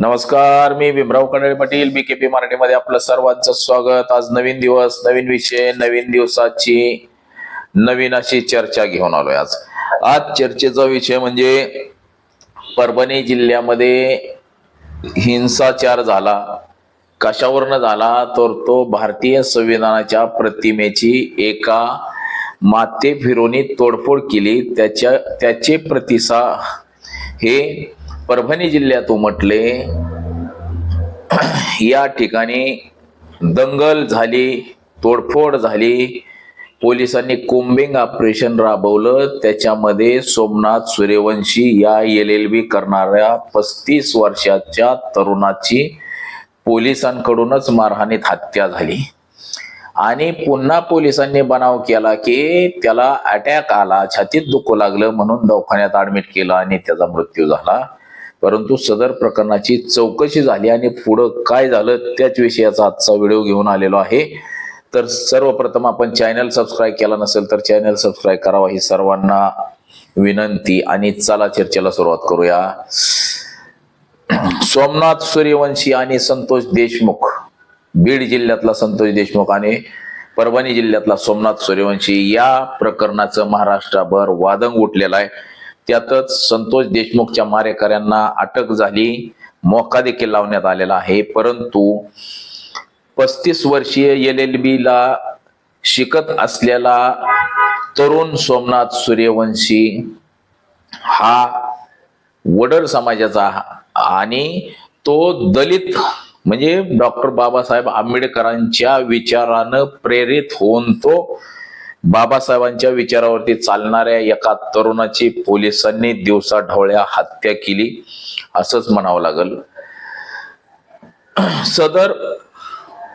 नमस्कार मी Bhimrao Kadale Patil B K P मराठीमध्ये आपलं सर्वांचं स्वागत. आज नवीन दिवस नवीन विषय नवीन दिवसाची नवीन अशी चर्चा घेऊन आलोय आज. आज चर्चेचा विषय म्हणजे परभणी जिल्ह्यामध्ये हिंसाचार झाला. कशावरनं झाला? तर तो भारतीय संविधानाच्या प्रतिमेची एका माते फिरोनी तोडफोड केली. त्याच्या त्याचे प्रतिसा हे परभणी जिल्ह्यात उमटले. या ठिकाणी दंगल झाली तोडफोड झाली. पोलिसांनी कोम्बिंग ऑपरेशन राबवलं. त्याच्यामध्ये सोमनाथ सूर्यवंशी या एल एल बी करणाऱ्या पस्तीस वर्षाच्या तरुणाची पोलिसांकडूनच मारहाणीत हत्या झाली. आणि पुन्हा पोलिसांनी बनाव केला की त्याला अटॅक आला छातीत दुखू लागलं म्हणून दवाखान्यात ऍडमिट केलं आणि त्याचा मृत्यू झाला. परंतु सदर प्रकरणाची चौकशी झाली आणि पुढं काय झालं त्याच विषयाचा आजचा व्हिडिओ घेऊन आलेलो आहे. तर सर्वप्रथम आपण चॅनल सबस्क्राईब केला नसेल तर चॅनल सबस्क्राईब करावा ही सर्वांना विनंती आणि चला चर्चेला सुरुवात करूया. सोमनाथ सूर्यवंशी आणि संतोष देशमुख बीड जिल्ह्यातला संतोष देशमुख आणि परभणी जिल्ह्यातला सोमनाथ सूर्यवंशी या प्रकरणाचं महाराष्ट्राभर वादंग उठलेलं आहे. त्यातच संतोष देशमुखच्या मारेकऱ्यांना अटक झाली. मोका देखील लावण्यात आलेला आहे. परंतु पस्तीस वर्षीय एल एल बी ला शिकत असलेला तरुण सोमनाथ सूर्यवंशी हा वडर समाजाचा आणि तो दलित म्हणजे डॉक्टर बाबासाहेब आंबेडकरांच्या विचारानं प्रेरित होऊन तो बाबासाहेबांच्या विचारावरती चालणाऱ्या एका तरुणाची पोलिसांनी दिवसा ढवळ्या हत्या केली. असंच म्हणावं लागल. सदर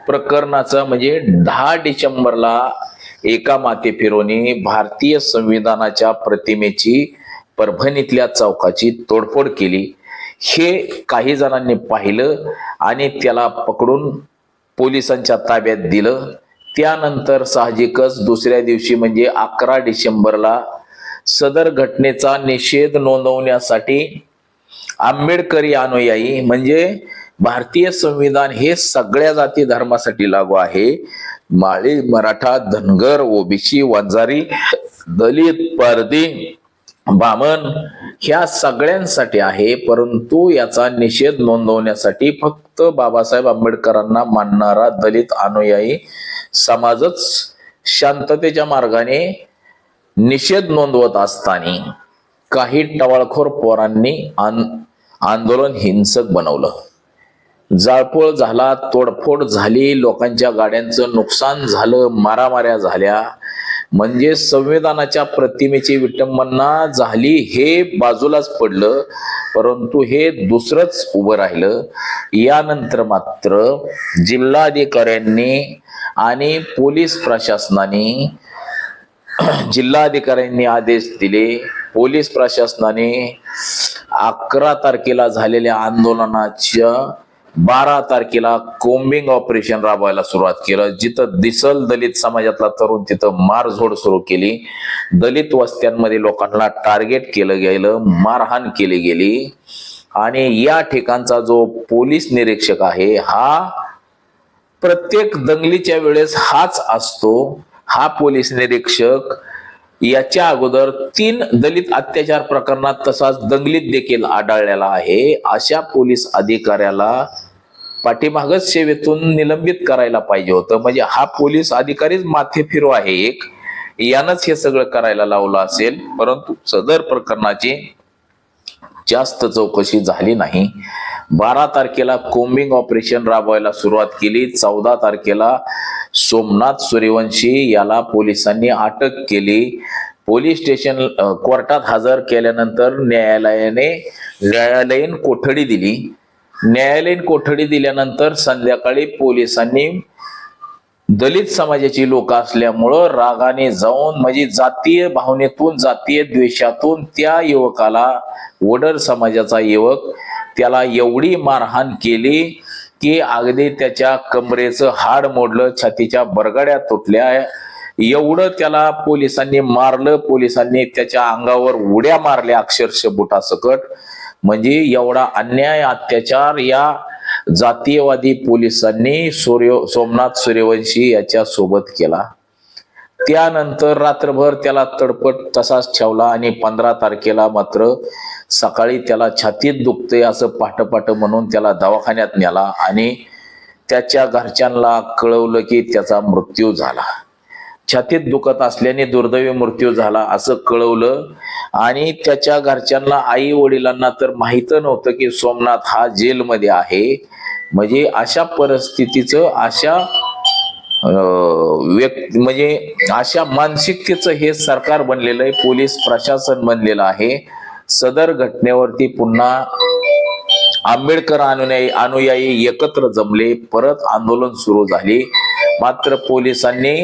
प्रकरणाचं म्हणजे दहा डिसेंबरला एका माते फिरोनी भारतीय संविधानाच्या प्रतिमेची परभणीतल्या चौकाची तोडफोड केली. हे काही जणांनी पाहिलं आणि त्याला पकडून पोलिसांच्या ताब्यात दिलं. त्यानंतर साहजिकच दुसऱ्या दिवशी म्हणजे अकरा डिसेंबरला सदर घटनेचा निषेध नोंदवण्यासाठी आंबेडकरी अनुयायी म्हणजे भारतीय संविधान हे सगळ्या जाती धर्मासाठी लागू आहे. माळी मराठा धनगर ओबीसी वंजारी दलित परदी बामन ह्या सगळ्यांसाठी आहे परंतु याचा निषेध नोंदवण्यासाठी फक्त बाबासाहेब आंबेडकरांना मानणारा दलित अनुयायी समाजच शांततेच्या मार्गाने निषेध नोंदवत असताना काही टवाळखोर पोरांनी आंदोलन हिंसक बनवलं. जाळपोळ झाला तोडफोड झाली लोकांच्या गाड्यांचं नुकसान झालं मारामाऱ्या झाल्या म्हणजे संविधानाच्या प्रतिमेची विटंबना झाली हे बाजूलाच पडलं परंतु हे दुसरंच उभं राहिलं. यानंतर मात्र जिल्हाधिकाऱ्यांनी आणि पोलीस प्रशासनाने जिल्हाधिकाऱ्यांनी आदेश दिले. पोलीस प्रशासनाने अकरा तारखेला झालेल्या आंदोलनाच्या बारा तारखेला कोम्बिंग ऑपरेशन राबवायला सुरुवात केलं. जिथं दिसल दलित समाजातला तरुण तिथं मारझोड सुरू केली. दलित वस्त्यांमध्ये लोकांना टार्गेट केलं गेलं मारहाण केली गेली. आणि या ठिकाणचा जो पोलीस निरीक्षक आहे हा प्रत्येक दंगलीच्या वेळेस हाच असतो. हा पोलीस निरीक्षक याच्या अगोदर तीन दलित अत्याचार प्रकरणात तसाच दंगलीत देखील आढळलेला आहे. अशा पोलीस अधिकाऱ्याला पाठीमागच सेवेतून निलंबित करायला पाहिजे होतं. म्हणजे हा पोलीस अधिकारीच माथे फिरो आहे एक. यानंच हे सगळं करायला लावलं असेल. परंतु सदर प्रकरणाची जास्त चौकशी झाली नाही. बारा तारखेला कोम्बिंग ऑपरेशन राबवायला सुरुवात केली. चौदा तारखेला सोमनाथ सूर्यवंशी याला पोलिसांनी अटक केली. पोलीस स्टेशन कोर्टात हजर केल्यानंतर न्यायालयाने न्यायालयीन कोठडी दिली. न्यायालयीन कोठडी दिल्यानंतर संध्याकाळी पोलिसांनी दलित समाजाची लोक असल्यामुळं रागाने जाऊन म्हणजे जातीय भावनेतून जातीय द्वेषातून त्या युवकाला वडर समाजाचा युवक त्याला एवढी मारहाण केली की अगदी त्याच्या कमरेचं हाड मोडलं छातीच्या बरगड्या तुटल्या. एवढं त्याला पोलिसांनी मारलं पोलिसांनी त्याच्या अंगावर उड्या मारल्या अक्षरशः बुटासकट. म्हणजे एवढा अन्याय अत्याचार या जातीयवादी पोलिसांनी सूर्य सोमनाथ सूर्यवंशी याच्या सोबत केला. त्यानंतर रात्रभर त्याला तडपट तसाच ठेवला आणि पंधरा तारखेला मात्र सकाळी त्याला छातीत दुखते असं पाठपाठ म्हणून त्याला दवाखान्यात नेला आणि त्याच्या घरच्यांना कळवलं की त्याचा मृत्यू झाला. छातीत दुखत असल्याने दुर्दैवी मृत्यू झाला असं कळवलं. आणि त्याच्या घरच्यांना आई वडिलांना तर माहीत नव्हतं की सोमनाथ हा जेलमध्ये आहे. म्हणजे अशा परिस्थितीचं अशा व्यक्ती म्हणजे अशा मानसिकतेचं हे सरकार बनलेलं आहे पोलीस प्रशासन बनलेलं आहे. सदर घटनेवरती पुन्हा आंबेडकर अनुयायी अनुयायी एकत्र जमले. परत आंदोलन सुरू झाले. मात्र पोलिसांनी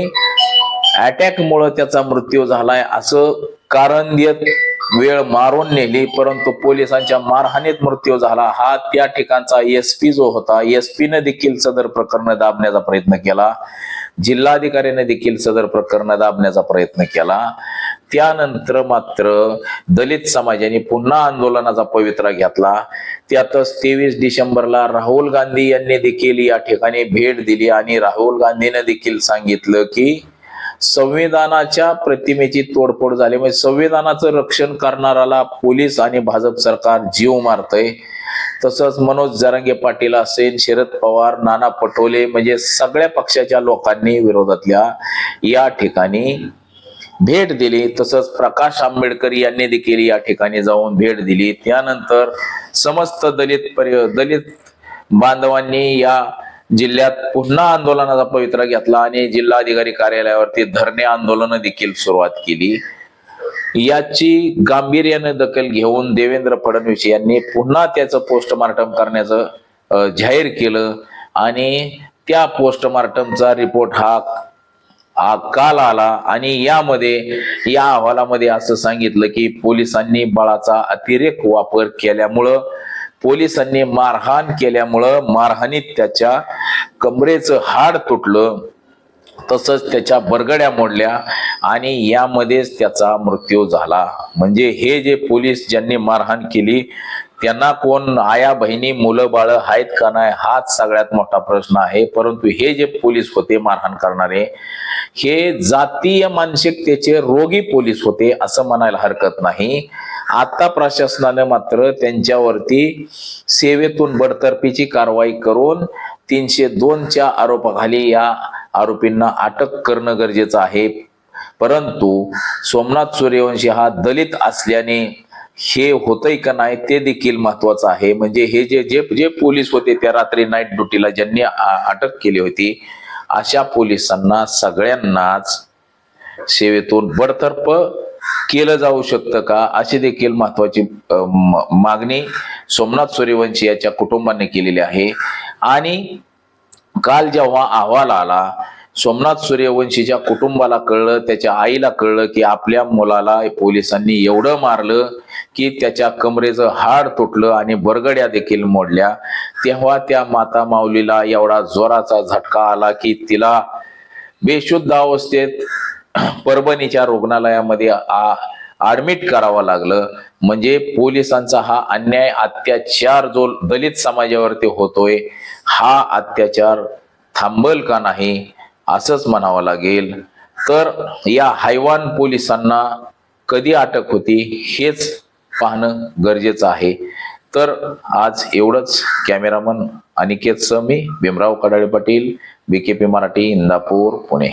अटॅकमुळं त्याचा मृत्यू झालाय असं कारण देत वेळ मारून नेली परंतु पोलिसांच्या मारहाणीत मृत्यू झाला. हा त्या ठिकाणचा एस पी जो होता एस पीने देखील सदर प्रकरण दाबण्याचा प्रयत्न केला. जिल्हाधिकाऱ्याने देखील सदर प्रकरण दाबण्याचा प्रयत्न केला. त्यानंतर मात्र दलित समाजाने पुन्हा आंदोलनाचा पवित्रा घेतला. त्यातच तेवीस डिसेंबरला राहुल गांधी यांनी देखील या ठिकाणी भेट दिली आणि राहुल गांधीने देखील सांगितलं की संविधानाच्या प्रतिमेची तोडफोड झाली. म्हणजे संविधानाचं रक्षण करणाराला पोलीस आणि भाजप सरकार जीव मारतय. तसंच मनोज जरांगे पाटील असेल शरद पवार नाना पटोले म्हणजे सगळ्या पक्षाच्या लोकांनी विरोधातल्या या ठिकाणी भेट दिली. तसंच प्रकाश आंबेडकर यांनी देखील या ठिकाणी जाऊन भेट दिली. त्यानंतर समस्त दलित परि दलित बांधवांनी या जिल्ह्यात पुन्हा आंदोलनाचा पवित्रा घेतला आणि जिल्हाधिकारी कार्यालयावरती धरणे आंदोलन देखील सुरुवात केली. याची गांभीर्याने दखल घेऊन देवेंद्र फडणवीस यांनी पुन्हा त्याचं पोस्टमार्टम करण्याचं जाहीर केलं आणि त्या पोस्टमार्टमचा रिपोर्ट हा हा काल आला आणि यामध्ये या अहवालामध्ये असं सांगितलं की पोलिसांनी बळाचा अतिरेक वापर केल्यामुळं पोलिसांनी मारहाण केल्यामुळं मारहाणीत त्याच्या कमरेचं हाड तुटलं. तसंच त्याच्या बरगड्या मोडल्या आणि यामध्येच त्याचा मृत्यू झाला. म्हणजे हे जे पोलीस ज्यांनी मारहाण केली त्यांना कोण आया बहिणी मुलं बाळ आहेत का नाही हाच सगळ्यात मोठा प्रश्न आहे. परंतु हे जे पोलीस होते मारहाण करणारे हे जातीय मानसिकतेचे रोगी पोलीस होते असं म्हणायला हरकत नाही. आता प्रशासनाने मात्र त्यांच्यावरती सेवेतून बडतर्फीची कारवाई करून तीनशे दोनच्या आरोपाखाली या आरोपींना अटक करणं गरजेचं आहे. परंतु सोमनाथ सूर्यवंशी हा दलित असल्याने हे होतंय का नाही ते देखील महत्वाचं आहे. म्हणजे हे जे जे जे पोलीस होते त्या रात्री नाईट ड्युटीला ज्यांनी अटक केली होती अशा पोलिसांना सगळ्यांनाच सेवेतून बडतर्फ केलं जाऊ शकतं का? अशी देखील महत्वाची मागणी सोमनाथ सूर्यवंशी याच्या कुटुंबाने केलेली आहे. आणि काल जेव्हा अहवाल आला सोमनाथ सूर्यवंशीच्या कुटुंबाला कळलं त्याच्या आईला कळलं की आपल्या मुलाला पोलिसांनी एवढं मारलं की त्याच्या कमरेचं हाड तुटलं आणि बरगड्या देखील मोडल्या. तेव्हा त्या माता माऊलीला एवढा जोराचा झटका आला की तिला बेशुद्ध अवस्थेत परभणीच्या रुग्णालयामध्ये आ ऍडमिट करावं लागलं. म्हणजे पोलिसांचा हा अन्याय अत्याचार जो दलित समाजावरती होतोय हा अत्याचार थांबल का नाही असंच म्हणावं लागेल. तर या हैवान पोलिसांना कधी अटक होती हेच पाहणं गरजेचं आहे. तर आज एवढंच. Cameraman Aniket Sami Bhimrao Kadale Patil BKP Marathi Indapur Pune.